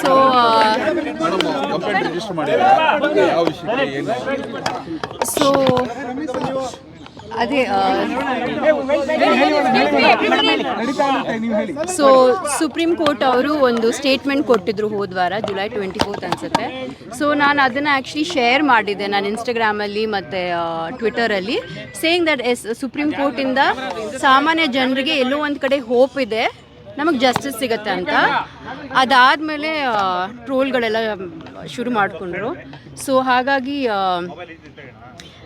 So so ಅದೇ so supreme court ಅವರು ಒಂದು ಸ್ಟೇಟ್ಮೆಂಟ್ ಕೊಟ್ಟಿದ್ರು ಹೋದ ವಾರ ಜುಲೈ ಟ್ವೆಂಟಿ ಫೋರ್ತ್ ಅನ್ಸುತ್ತೆ. ಸೊ ನಾನು ಅದನ್ನು ಆ್ಯಕ್ಚುಲಿ ಶೇರ್ ಮಾಡಿದ್ದೆ ನಾನು ಇನ್ಸ್ಟಾಗ್ರಾಮಲ್ಲಿ ಮತ್ತು ಟ್ವಿಟರಲ್ಲಿ ಸೇಯಿಂಗ್ ದಟ್ ಎಸ್ ಸುಪ್ರೀಂ ಕೋರ್ಟಿಂದ ಸಾಮಾನ್ಯ ಜನರಿಗೆ ಎಲ್ಲೋ ಒಂದು ಕಡೆ ಹೋಪ್ ಇದೆ. ನಮಗೆ ಜಸ್ಟಿಸ್ ಸಿಗತ್ತೆ ಅಂತ. ಅದಾದಮೇಲೆ ಟ್ರೋಲ್ಗಳೆಲ್ಲ ಶುರು ಮಾಡಿಕೊಂಡ್ರು. ಸೊ ಹಾಗಾಗಿ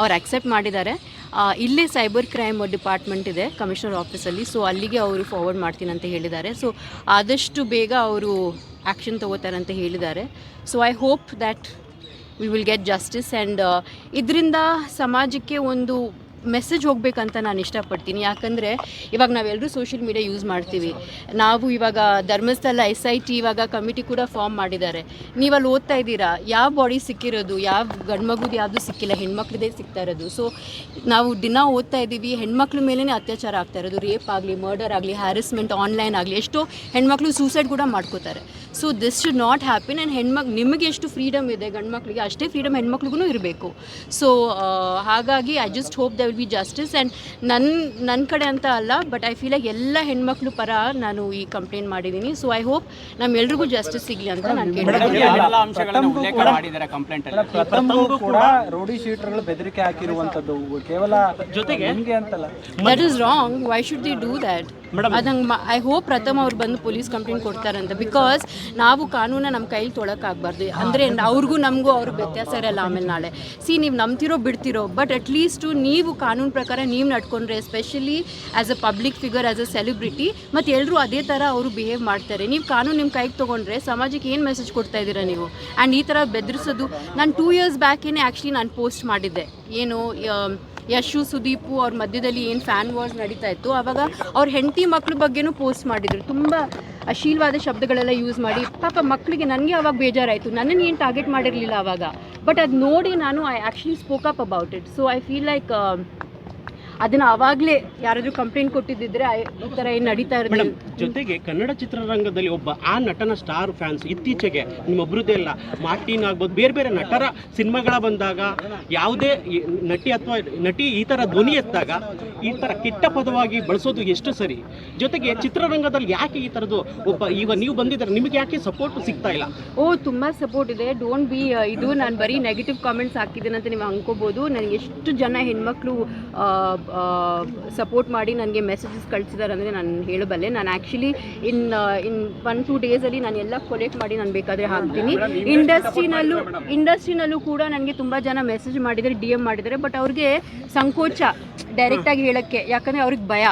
ಅವ್ರು ಅಕ್ಸೆಪ್ಟ್ ಮಾಡಿದ್ದಾರೆ. ಇಲ್ಲೇ ಸೈಬರ್ ಕ್ರೈಮ್ ಡಿಪಾರ್ಟ್ಮೆಂಟ್ ಇದೆ ಕಮಿಷನರ್ ಆಫೀಸಲ್ಲಿ ಸೊ ಅಲ್ಲಿಗೆ ಅವರು ಫಾರ್ವರ್ಡ್ ಮಾಡ್ತೀನಿ ಅಂತ ಹೇಳಿದ್ದಾರೆ. ಸೊ ಆದಷ್ಟು ಬೇಗ ಅವರು ಆ್ಯಕ್ಷನ್ ತಗೋತಾರೆ ಅಂತ ಹೇಳಿದ್ದಾರೆ. So I hope that we will get justice and ಇದರಿಂದ ಸಮಾಜಕ್ಕೆ ಒಂದು ಮೆಸೇಜ್ ಹೋಗ್ಬೇಕಂತ ನಾನು ಇಷ್ಟಪಡ್ತೀನಿ. ಯಾಕಂದರೆ ಇವಾಗ ನಾವೆಲ್ಲರೂ ಸೋಷಿಯಲ್ ಮೀಡಿಯಾ ಯೂಸ್ ಮಾಡ್ತೀವಿ. ನಾವು ಇವಾಗ ಧರ್ಮಸ್ಥಳ ಎಸ್ ಐ ಟಿ ಇವಾಗ ಕಮಿಟಿ ಕೂಡ ಫಾರ್ಮ್ ಮಾಡಿದ್ದಾರೆ. ನೀವು ಅಲ್ಲಿ ಓದ್ತಾ ಇದ್ದೀರಾ? ಯಾವ ಬಾಡಿ ಸಿಕ್ಕಿರೋದು? ಯಾವ ಗಂಡ್ಮಗುದು ಯಾವುದು ಸಿಕ್ಕಿಲ್ಲ? ಹೆಣ್ಮಕ್ಳದೇ ಸಿಗ್ತಾ ಇರೋದು. ಸೊ ನಾವು ದಿನ ಓದ್ತಾ ಇದ್ದೀವಿ. ಹೆಣ್ಮಕ್ಳ ಮೇಲೇ ಅತ್ಯಾಚಾರ ಆಗ್ತಾ ಇರೋದು. ರೇಪ್ ಆಗಲಿ ಮರ್ಡರ್ ಆಗಲಿ ಹ್ಯಾರಸ್ಮೆಂಟ್ ಆನ್ಲೈನ್ ಆಗಲಿ, ಎಷ್ಟೋ ಹೆಣ್ಮಕ್ಳು ಸೂಸೈಡ್ ಕೂಡ ಮಾಡ್ಕೋತಾರೆ. So this should not happen and ಹೆಣ್ಮಕ್ ನಿಮಗೆ ಎಷ್ಟು ಫ್ರೀಡಮ್ ಇದೆ ಗಂಡು ಮಕ್ಕಳಿಗೆ ಅಷ್ಟೇ ಫ್ರೀಡಮ್ ಹೆಣ್ಮಕ್ಳಿಗೂ ಇರಬೇಕು. ಸೊ ಹಾಗಾಗಿ I just hope will be justice and ನನ್ನ ನನ್ನ ಕಡೆ ಅಂತ ಅಲ್ಲ ಬಟ್ ಐ ಫೀಲ್ ಆಗಿ ಎಲ್ಲ ಹೆಣ್ಮಕ್ಳು ಪರ ನಾನು ಈ ಕಂಪ್ಲೇಂಟ್ ಮಾಡಿದ್ದೀನಿ. ಸೊ ಐ ಹೋಪ್ ನಮ್ಮೆಲ್ರಿಗೂ ಜಸ್ಟಿಸ್ ಸಿಗಲಿ ಅಂತ ನಾನು ಕೇಳಿದ್ದೀನಿ ಕೂಡ ರೋಡಿ ಶೀಟರ್ಗಳು ಬೆದರಿಕೆ ಹಾಕಿರುವಂತದ್ದು ಕೇವಲ ಜೊತೆಗೆ that is wrong why should they do that ಅದಂಗೆ ಐ ಹೋಪ್ ಪ್ರಥಮ ಅವ್ರು ಬಂದು ಪೊಲೀಸ್ ಕಂಪ್ಲೇಂಟ್ ಕೊಡ್ತಾರಂತ. ಬಿಕಾಸ್ ನಾವು ಕಾನೂನ ನಮ್ಮ ಕೈಲಿ ತೊಳಕಾಗಬಾರ್ದು. ಅಂದರೆ ಅವ್ರಿಗೂ ನಮಗೂ ಅವ್ರಿಗೆ ವ್ಯತ್ಯಾಸ ಇರಲ್ಲ ಆಮೇಲೆ ನಾಳೆ. ಸಿ ನೀವು ನಂಬ್ತಿರೋ ಬಿಡ್ತಿರೋ ಬಟ್ ಅಟ್ಲೀಸ್ಟು ನೀವು ಕಾನೂನು ಪ್ರಕಾರ ನೀವು ನಡ್ಕೊಂಡ್ರೆ especially as a public figure as a celebrity ಮತ್ತು ಎಲ್ಲರೂ ಅದೇ ಥರ ಅವರು ಬಿಹೇವ್ ಮಾಡ್ತಾರೆ. ನೀವು ಕಾನೂನು ನಿಮ್ಮ ಕೈಗೆ ತೊಗೊಂಡ್ರೆ ಸಮಾಜಕ್ಕೆ ಏನು ಮೆಸೇಜ್ ಕೊಡ್ತಾ ಇದ್ದೀರಾ ನೀವು? ಆ್ಯಂಡ್ ಈ ಥರ ಬೆದರಿಸೋದು, ನಾನು ಟೂ ಇಯರ್ಸ್ ಬ್ಯಾಕೇನೆ ಆ್ಯಕ್ಚುಲಿ ನಾನು ಪೋಸ್ಟ್ ಮಾಡಿದ್ದೆ. ಏನು ಯಶು, ಸುದೀಪು ಅವ್ರ ಮಧ್ಯದಲ್ಲಿ ಏನು ಫ್ಯಾನ್ ವಾರ್ಸ್ ನಡೀತಾ ಇತ್ತು ಆವಾಗ ಅವ್ರ ಹೆಂಡತಿ ಮಕ್ಳ ಬಗ್ಗೆನೂ ಪೋಸ್ಟ್ ಮಾಡಿದರು. ತುಂಬ ಅಶೀಲವಾದ ಶಬ್ದಗಳೆಲ್ಲ ಯೂಸ್ ಮಾಡಿ, ಪಾಪ ಮಕ್ಕಳಿಗೆ ನನಗೆ ಅವಾಗ ಬೇಜಾರಾಯಿತು. ನನ್ನನ್ನು ಏನು ಟಾರ್ಗೆಟ್ ಮಾಡಿರಲಿಲ್ಲ ಆವಾಗ ಬಟ್ ಅದು ನೋಡಿ ನಾನು I actually spoke up about it so I feel like ಅದನ್ನು ಆವಾಗಲೇ ಯಾರಾದರೂ ಕಂಪ್ಲೇಂಟ್ ಕೊಟ್ಟಿದ್ದಿದ್ರೆ ಈ ಥರ ಏನು ನಡೀತಾ ಮೇಡಮ್ ಇರೋದು ಜೊತೆಗೆ ಕನ್ನಡ ಚಿತ್ರರಂಗದಲ್ಲಿ ಒಬ್ಬ ಆ ನಟನ ಸ್ಟಾರ್ ಫ್ಯಾನ್ಸ್ ಇತ್ತೀಚೆಗೆ ನಿಮ್ಮೊಬ್ರದ್ದೇ ಅಲ್ಲ ಮಾರ್ಟಿನ್ ಆಗ್ಬೋದು ಬೇರೆ ಬೇರೆ ನಟರ ಸಿನಿಮಾಗಳ ಬಂದಾಗ ಯಾವುದೇ ಈ ನಟಿ ಅಥವಾ ನಟಿ ಈ ಥರ ಧ್ವನಿ ಎತ್ತಾಗ ಈ ಥರ ಕೆಟ್ಟ ಪದವಾಗಿ ಬಳಸೋದು ಎಷ್ಟು ಸರಿ? ಜೊತೆಗೆ ಚಿತ್ರರಂಗದಲ್ಲಿ ಯಾಕೆ ಈ ಥರದ್ದು ಒಬ್ಬ ಈಗ ನೀವು ಬಂದಿದ್ದಾರೆ ನಿಮಗೆ ಯಾಕೆ ಸಪೋರ್ಟ್ ಸಿಗ್ತಾ ಇಲ್ಲ? ಓ ತುಂಬ ಸಪೋರ್ಟ್ ಇದೆ. ಡೋಂಟ್ ಬಿ ಇದು ನಾನು ಬರೀ ನೆಗೆಟಿವ್ ಕಾಮೆಂಟ್ಸ್ ಹಾಕಿದ್ದೇನೆ ಅಂತ ನೀವು ಅನ್ಕೋಬಹುದು ನನಗೆ ಎಷ್ಟು ಜನ ಹೆಣ್ಮಕ್ಳು ಸಪೋರ್ಟ್ ಮಾಡಿ ನನಗೆ ಮೆಸೇಜಸ್ ಕಳಿಸಿದ್ದಾರೆ ಅಂದರೆ ನಾನು ಹೇಳಬಲ್ಲೆ. ನಾನು actually in in one two ಡೇಸಲ್ಲಿ ನಾನು ಎಲ್ಲ ಕೊಲೆಕ್ಟ್ ಮಾಡಿ ನಾನು ಬೇಕಾದರೆ ಹಾಕ್ತೀನಿ. ಇಂಡಸ್ಟ್ರಿನಲ್ಲೂ ಇಂಡಸ್ಟ್ರಿನಲ್ಲೂ ಕೂಡ ನನಗೆ ತುಂಬ ಜನ ಮೆಸೇಜ್ ಮಾಡಿದ್ದಾರೆ ಡಿ ಎಂ ಮಾಡಿದ್ದಾರೆ ಬಟ್ ಅವ್ರಿಗೆ ಸಂಕೋಚ ಡೈರೆಕ್ಟಾಗಿ ಹೇಳೋಕ್ಕೆ. ಯಾಕಂದರೆ ಅವ್ರಿಗೆ ಭಯ.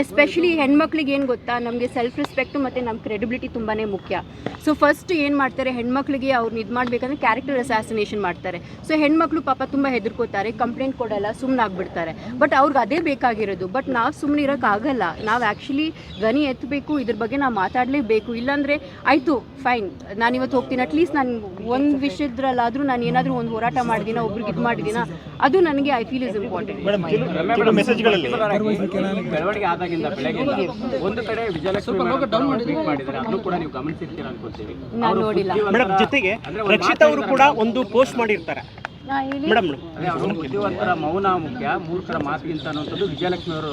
ಎಸ್ಪೆಷಲಿ ಹೆಣ್ಮಕ್ಳಿಗೆ ಏನು ಗೊತ್ತಾ? ನಮಗೆ ಸೆಲ್ಫ್ ರೆಸ್ಪೆಕ್ಟು ಮತ್ತು ನಮ್ಮ ಕ್ರೆಡಿಬಿಲಿಟಿ ತುಂಬಾ ಮುಖ್ಯ. ಸೊ ಫಸ್ಟ್ ಏನು ಮಾಡ್ತಾರೆ? ಹೆಣ್ಮಕ್ಳಿಗೆ ಅವ್ರನ್ನ ಇದು ಮಾಡಬೇಕಂದ್ರೆ ಕ್ಯಾರೆಕ್ಟರ್ ಅಸಾಸಿನೇಷನ್ ಮಾಡ್ತಾರೆ. ಸೊ ಹೆಣ್ಮಕ್ಳು ಪಾಪ ತುಂಬ ಹೆದರ್ಕೋತಾರೆ ಕಂಪ್ಲೇಂಟ್ ಕೊಡಲ್ಲ ಸುಮ್ಮನೆ ಆಗ್ಬಿಡ್ತಾರೆ ಬಟ್ ಅವ್ರಿಗೆ ಅದೇ ಬೇಕಾಗಿರೋದು. ಬಟ್ ನಾವು ಸುಮ್ಮನೆ ಇರೋಕ್ಕಾಗಲ್ಲ. ನಾವು ಆ್ಯಕ್ಚುಲಿ ಗನಿ ಎತ್ತಬೇಕು ಇದ್ರ ಬಗ್ಗೆ ನಾವು ಮಾತಾಡಲೇಬೇಕು. ಇಲ್ಲಾಂದರೆ ಆಯಿತು ಫೈನ್ ನಾನು ಇವತ್ತು ಹೋಗ್ತೀನಿ. ಅಟ್ಲೀಸ್ಟ್ ನಾನು ಒಂದು ವಿಷಯದ್ರಲ್ಲಾದರೂ ನಾನು ಏನಾದರೂ ಒಂದು ಹೋರಾಟ ಮಾಡಿದಿನ ಒಬ್ರಿಗೆ ಇದು ಮಾಡಿದಿನ ಅದು ನನಗೆ ಐ ಫೀಲ್ ಇಸ್ ಇಂಪಾರ್ಟೆಂಟ್ ಆದಾಗಿಂದ ಬೆಳಗ್ಗೆ ಒಂದು ಕಡೆ ವಿಜಯಲಕ್ಷ್ಮಿ ಟ್ವೀಟ್ ಮಾಡಿದ್ದಾರೆ. ಅದನ್ನು ಕೂಡ ನೀವು ಗಮನಿಸಿರ್ತೀರ ಅನ್ಕೊಳ್ತೀವಿ ಜೊತೆಗೆ ರಕ್ಷಿತ್ ಅವರು ಕೂಡ ಒಂದು ಪೋಸ್ಟ್ ಮಾಡಿರ್ತಾರೆ. ಮೇಡಮ್ ಬುದ್ಧಿವಂತರ ಮೌನ ಮುಖ್ಯ ಮೂರ್ಖರ ಮಾತಿಗಿಂತ ಅನ್ನುವಂಥದ್ದು ವಿಜಯಲಕ್ಷ್ಮಿ ಅವರು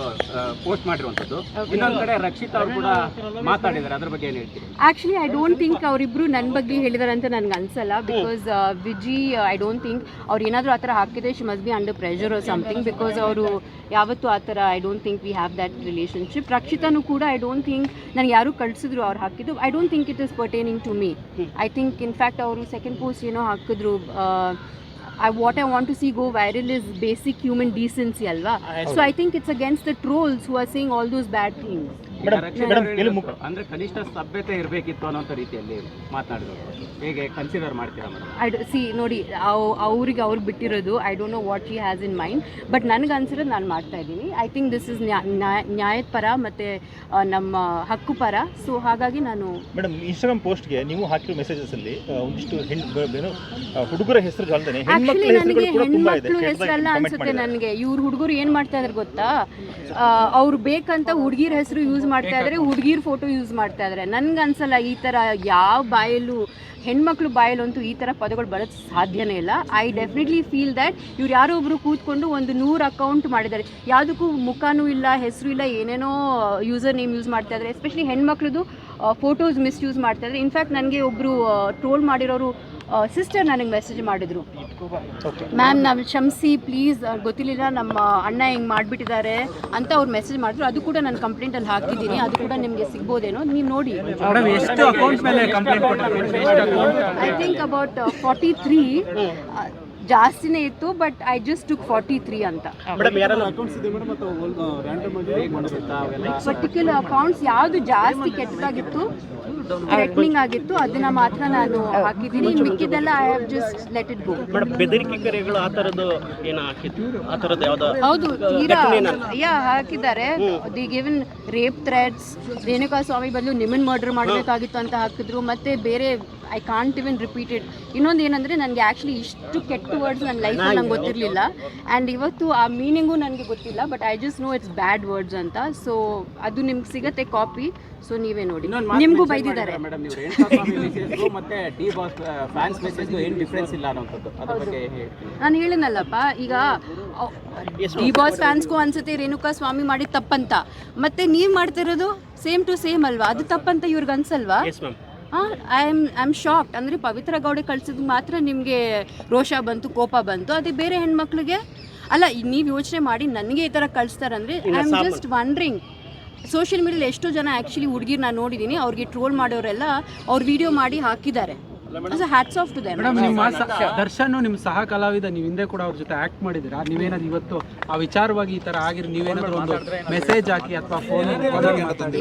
ಪೋಸ್ಟ್ ಮಾಡಿರುವಂಥದ್ದು. ಇನ್ನೊಂದು ಕಡೆ ರಕ್ಷಿತ್ ಅವರು ಕೂಡ ಮಾತಾಡಿದ್ದಾರೆ. ಅದ್ರ ಬಗ್ಗೆ ಏನು ಹೇಳ್ತೀರಿ? ಆ್ಯಕ್ಚುಲಿ ಐ ಡೋಂಟ್ ಥಿಂಕ್ ಅವರಿಬ್ಬರು ನನ್ನ ಬಗ್ಗೆ ಹೇಳಿದಾರೆ ಅಂತ ನನಗೆ ಅನ್ಸಲ್ಲ because Viji I don't think ಅವ್ರು ಏನಾದರೂ ಆ ಥರ ಹಾಕಿದ್ರೆ she must be under pressure or something because ಅವರು ಯಾವತ್ತೂ ಆ ಥರ I don't think we have that relationship ರಕ್ಷಿತಾನು ಕೂಡ ಐ ಡೋಂಟ್ ಥಿಂಕ್ ನನಗೆ ಯಾರು ಕಳಿಸಿದ್ರು ಅವ್ರು ಹಾಕಿದ್ದು. I don't think it is pertaining to me I think in fact ಅವರು ಸೆಕೆಂಡ್ ಪೋಸ್ಟ್ ಏನೋ ಹಾಕಿದ್ರು I, what I want to see go viral is basic human decency, alwa. So I think it's against the trolls who are saying all those bad things. ಅಂದ್ರೆ ಕನಿಷ್ಠ ಸಭ್ಯತೆ ಇರಬೇಕಿತ್ತು ಅನ್ನೋಂಥ ರೀತಿಯಲ್ಲಿ ಮಾತನಾಡಿದ್ರು. ಹೇಗೆ consider ಮಾಡ್ತೀರಾ ಮೇಡಮ್? ಐ ಸಿ ನೋಡಿ ಅವ್ರಿಗೆ ಅವ್ರಿಗೆ ಅವ್ರು ಬಿಟ್ಟಿರೋದು I don't know what he has in mind but ನನಗೆ ಅನ್ಸಿರೋದು ನಾನು ಮಾಡ್ತಾ ಇದ್ದೀನಿ. ಐ ಥಿಂಕ್ ದಿಸ್ ಇಸ್ ನ್ಯಾಯದ ಪರ ಮತ್ತು ನಮ್ಮ ಹಕ್ಕು ಪರ. ಸೊ ಹಾಗಾಗಿ ನಾನು ಮೇಡಮ್ ಇನ್ಸ್ಟಾಗ್ರಾಮ್ ಪೋಸ್ಟ್ಗೆ ನೀವು ಹಾಕಿರೋ ಮೆಸೇಜಸ್ ಅಲ್ಲಿ ಒಂದಿಷ್ಟು ಹೆಣ್ಣು ಹುಡುಗರ ಹೆಸರು ಆಕ್ಚುಲಿ ನನಗೆ ತುಂಬಾ ಇದೆ. ಹೆಣ್ಮಕ್ಳು ಹೆಸರಲ್ಲ ಅನ್ಸುತ್ತೆ ನನಗೆ. ಇವ್ರು ಹುಡುಗರು ಏನು ಮಾಡ್ತಾ ಇದ್ದಾರೆ ಗೊತ್ತಾ? ಅವ್ರು ಬೇಕಂತ ಹುಡುಗಿರ ಹೆಸರು ಯೂಸ್ ಮಾಡ್ತಾ ಇದ್ದಾರೆ ಹುಡುಗಿರ್ ಫೋಟೋ ಯೂಸ್ ಮಾಡ್ತಾ ಇದ್ದಾರೆ ನನ್ಗೆ ಅನ್ಸಲ್ಲ ಈ ಥರ ಯಾವ ಬಾಯಲ್ಲೂ ಹೆಣ್ಮಕ್ಳು ಬಾಯಲ್ಲಂತೂ ಈ ಥರ ಪದಗಳು ಬರೋದು ಸಾಧ್ಯನೇ ಇಲ್ಲ. ಐ ಡೆಫಿನೆಟ್ಲಿ ಫೀಲ್ ದ್ಯಾಟ್ ಇವ್ರು ಯಾರೋ ಒಬ್ರು ಕೂತ್ಕೊಂಡು ಒಂದು ನೂರು ಅಕೌಂಟ್ ಮಾಡಿದ್ದಾರೆ ಯಾವುದಕ್ಕೂ ಮುಖನೂ ಇಲ್ಲ ಹೆಸರು ಇಲ್ಲ ಏನೇನೋ ಯೂಸರ್ ನೇಮ್ ಯೂಸ್ ಮಾಡ್ತಾ ಇದ್ದಾರೆ ಎಸ್ಪೆಷಲಿ ಹೆಣ್ಮಕ್ಳದು ಫೋಟೋಸ್ ಮಿಸ್ಯೂಸ್ ಮಾಡ್ತಾ ಇದ್ದಾರೆ ಇನ್ಫ್ಯಾಕ್ಟ್ ನನಗೆ ಒಬ್ಬರು ಟ್ರೋಲ್ ಮಾಡಿರೋರು ಸಿಸ್ಟರ್ ನನಗೆ ಮೆಸೇಜ್ ಮಾಡಿದ್ರು. ಮ್ಯಾಮ್ ನಾವು ಕ್ಷಮಿಸಿ ಪ್ಲೀಸ್ ಗೊತ್ತಿರಲಿಲ್ಲ ನಮ್ಮ ಅಣ್ಣ ಹಿಂಗೆ ಮಾಡಿಬಿಟ್ಟಿದ್ದಾರೆ ಅಂತ ಅವ್ರು ಮೆಸೇಜ್ ಮಾಡಿದ್ರು. ಅದು ಕೂಡ ನಾನು ಕಂಪ್ಲೇಂಟಲ್ಲಿ ಹಾಕಿದ್ದೀನಿ ಅದು ಕೂಡ ನಿಮಗೆ ಸಿಗ್ಬೋದೇನೋ? ನೀವು ನೋಡಿ. ಮೇಡಮ್ ಎಷ್ಟು ಅಕೌಂಟ್ ಮೇಲೆ ಕಂಪ್ಲೇಂಟ್ ಕೊಟ್ಟಿದ್ದೀರಿ? ಎಷ್ಟು account I think about forty three ಜಾಸ್ತಿನೇ ಇತ್ತು but I just took forty three ಅಂತ ಪರ್ಟಿಕ್ಯುಲರ್ ಅಕೌಂಟ್ಸ್ ಯಾವುದು ಜಾಸ್ತಿ ಕೆಟ್ಟದಾಗಿತ್ತು ಥ್ರೆಟ್ನಿಂಗ್ ಆಗಿತ್ತು ಅದನ್ನ ಮಾತ್ರ ನಾನು ಹಾಕಿದ್ದೀನಿ. ಮಿಕ್ಕಿದೆಲ್ಲ I have just let it go ಬೆದರಿಕೆ ಕರೆಗಳು ಆ ಥರದ್ದು ಏನು ಹಾಕಿತ್ತು ಆ ಥರದ್ದು ಯಾವ್ದು ಹೌದು ತೀರಾ ಯಾ ಹಾಕಿದ್ದಾರೆ. The given rape threats Renuka Swamy ಬದಲು ನಿಮ್ಮನ್ ಮರ್ಡರ್ ಮಾಡಬೇಕಾಗಿತ್ತು ಅಂತ ಹಾಕಿದ್ರು. ಮತ್ತೆ ಬೇರೆ ಐ ಕಾಂಟ್ ಇವನ್ ರಿಪೀಟೆಡ್ ಇನ್ನೊಂದು ಏನಂದ್ರೆ ನನಗೆ ಆ್ಯಕ್ಚುಲಿ ಇಷ್ಟು ಕೆಟ್ಟ ವರ್ಡ್ಸ್ ನನ್ನ ಲೈಫ್ ನಂಗೆ ಗೊತ್ತಿರಲಿಲ್ಲ. ಆ್ಯಂಡ್ ಇವತ್ತು ಆ ಮೀನಿಂಗು ನನಗೆ ಗೊತ್ತಿಲ್ಲ but I just know it's bad words ಅಂತ. ಸೊ ಅದು ನಿಮ್ಗೆ ಸಿಗತ್ತೆ ಕಾಪಿ ಸೊ ನೀವೇ ನೋಡಿ. ನಿಮಗೂ ಬೈದಿದ್ದಾರೆ. ಮೇಡಮ್ ನೀವು ರೇಣುಕಾ ಸ್ವಾಮಿ ಮೆಸೇಜ್ ಮತ್ತೆ ಡಿ ಬಾಸ್ ಫ್ಯಾನ್ಸ್ ಮೆಸೇಜ್ ಏನು ಡಿಫ್ರೆನ್ಸ್ ಇಲ್ಲ ಅನ್ನೋಂಥದ್ದು ಅದ್ರ ಬಗ್ಗೆ ಹೇಳಿ ನಾನು ಹೇಳಿನಲ್ಲಪ್ಪ ಈಗ ಡಿ ಬಾಸ್ ಫ್ಯಾನ್ಸ್ಗೂ ಅನ್ಸುತ್ತೆ ರೇಣುಕಾ ಸ್ವಾಮಿ ಮಾಡಿದ ತಪ್ಪಂತ. ಮತ್ತೆ ನೀವು ಮಾಡ್ತಿರೋದು ಸೇಮ್ ಟು ಸೇಮ್ ಅಲ್ವಾ? ಅದು ತಪ್ಪಂತ ಇವ್ರಿಗೆ ಅನ್ಸಲ್ವಾ? I am I am shocked ಅಂದರೆ ಪವಿತ್ರ ಗೌಡೆ ಕಳ್ಸಿದ್ ಮಾತ್ರ ನಿಮಗೆ ರೋಷ ಬಂತು ಕೋಪ ಬಂತು. ಅದೇ ಬೇರೆ ಹೆಣ್ಮಕ್ಳಿಗೆ? ಅಲ್ಲ ನೀವು ಯೋಚನೆ ಮಾಡಿ ನನಗೆ ಈ ಥರ ಕಳಿಸ್ತಾರಂದ್ರೆ I am just wondering social ಮೀಡಿಯಲ್ಲಿ ಎಷ್ಟೋ ಜನ ಆ್ಯಕ್ಚುಲಿ ಹುಡುಗಿರು ನಾನು ನೋಡಿದ್ದೀನಿ ಅವ್ರಿಗೆ ಟ್ರೋಲ್ ಮಾಡೋರೆಲ್ಲ ಅವ್ರು ವಿಡಿಯೋ ಮಾಡಿ ಹಾಕಿದ್ದಾರೆ. Hats off to them madam ನಿಮ್ಮ ದರ್ಶನ್ ನಿಮ್ಮ ಸಹ ಕಲಾವಿದ ನೀವು ಹಿಂದೆ ಕೂಡ ಅವ್ರ ಜೊತೆ ಆಕ್ಟ್ ಮಾಡಿದಿರಾ ನೀವೇನಾದ್ರು ಇವತ್ತು ಆ ವಿಚಾರವಾಗಿ ಈ ತರ ಆಗಿರಿ ನೀವೇನಾದ್ರು ಒಂದು ಮೆಸೇಜ್ ಹಾಕಿ ಅಥವಾ ಫೋನ್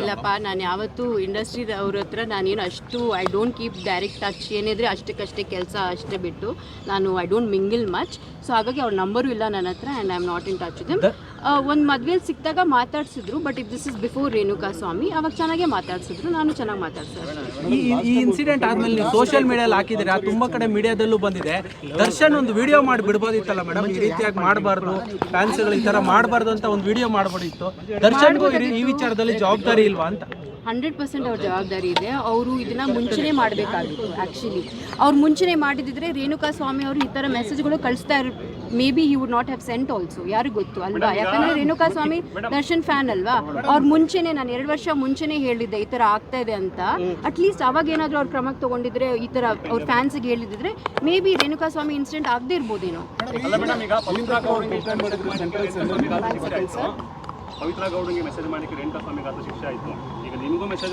ಇಲ್ಲಪ್ಪ ನಾನು ಯಾವತ್ತು ಇಂಡಸ್ಟ್ರಿ ಅವ್ರ ಹತ್ರ ನಾನೇನು ಅಷ್ಟು I don't keep direct touch ಏನಿದ್ರೆ ಅಷ್ಟಕ್ಕಷ್ಟೇ ಕೆಲಸ ಅಷ್ಟೇ ಬಿಟ್ಟು ನಾನು I don't mingle much so ಹಾಗಾಗಿ ಅವ್ರ ನಂಬರು ಇಲ್ಲ ನನ್ನ ಹತ್ರ and I am not in touch with ಒಂದು ಮದ್ವೆಲಿ ಸಿಕ್ಕಿದಾಗ ಮಾತಾಡ್ಸಿದ್ರು but if this is before Renuka Swamy ಅವಾಗ ಚೆನ್ನಾಗೇ ಮಾತಾಡ್ಸಿದ್ರು ನಾನು ಚೆನ್ನಾಗಿ ಮಾತಾಡ್ಸಿದ್ರು ಈ ಈ ಇನ್ಸಿಡೆಂಟ್ ಆದ್ಮೇಲೆ ನೀವು ಸೋಷಿಯಲ್ ಮೀಡಿಯಲ್ಲಿ ಹಾಕಿದ್ದೀರಾ? ತುಂಬಾ ಕಡೆ ಮೀಡಿಯಾದಲ್ಲೂ ಬಂದಿದೆ. ದರ್ಶನ್ ಒಂದು ವಿಡಿಯೋ ಮಾಡಿ ಬಿಡ್ಬೋದಿತ್ತಲ್ಲ ಮೇಡಮ್ ಈ ರೀತಿಯಾಗಿ ಮಾಡಬಾರ್ದು ಫ್ಯಾನ್ಸ್ಗಳು ಈ ತರ ಮಾಡಬಾರ್ದು ಅಂತ ಒಂದು ವಿಡಿಯೋ ಮಾಡ್ಬೋದಿತ್ತು. ದರ್ಶನ್ಗೂ ಈ- ಈ ವಿಚಾರದಲ್ಲಿ ಜವಾಬ್ದಾರಿ ಇಲ್ವಾ ಅಂತ? ಹಂಡ್ರೆಡ್ ಪರ್ಸೆಂಟ್ ಅವ್ರ ಜವಾಬ್ದಾರಿ ಇದೆ. ಅವರು ಇದನ್ನ ಮುಂಚೆನೇ ಮಾಡಬೇಕಾಗಿತ್ತು ಆ್ಯಕ್ಚುಲಿ ಅವ್ರು ಮುಂಚೆನೇ ಮಾಡಿದಿದ್ರೆ ರೇಣುಕಾ ಸ್ವಾಮಿ ಅವರು ಈ ಥರ ಮೆಸೇಜ್ಗಳು ಕಳಿಸ್ತಾ ಇರ್ maybe you would not have sent also ಯಾರು ಗೊತ್ತು? ಅಲ್ವಾ? ಯಾಕಂದ್ರೆ ರೇಣುಕಾ ಸ್ವಾಮಿ ದರ್ಶನ್ ಫ್ಯಾನ್ ಅಲ್ವಾ? ಅವ್ರ ಮುಂಚೆನೆ ನಾನು ಎರಡು ವರ್ಷ ಮುಂಚೆನೆ ಹೇಳಿದ್ದೆ ಈ ತರ ಆಗ್ತಾ ಇದೆ ಅಂತ. ಅಟ್ಲೀಸ್ಟ್ ಅವಾಗ ಏನಾದರೂ ಅವ್ರು ಕ್ರಮಕ್ಕೆ ತಗೊಂಡಿದ್ರೆ ಈ ತರ ಅವ್ರ ಫ್ಯಾನ್ಸಿಗೆ ಹೇಳಿದ್ರೆ ಮೇ ಬಿ ರೇಣುಕಾ ಸ್ವಾಮಿ ಇನ್ಸಿಡೆಂಟ್ ಆಗದೇ ಇರ್ಬೋದೇನೋ. ಪವಿತ್ರ ಗೌಡಂಗೆ ಮೆಸೇಜ್ ಮಾಡಿಕ್ಕೆ ರೇಣುಕಾ ಸ್ವಾಮಿಗೆ ಆತ ಶಿಕ್ಷೆ ಆಯಿತು. ಈಗ ನಿಮಗೂ ಮೆಸೇಜ್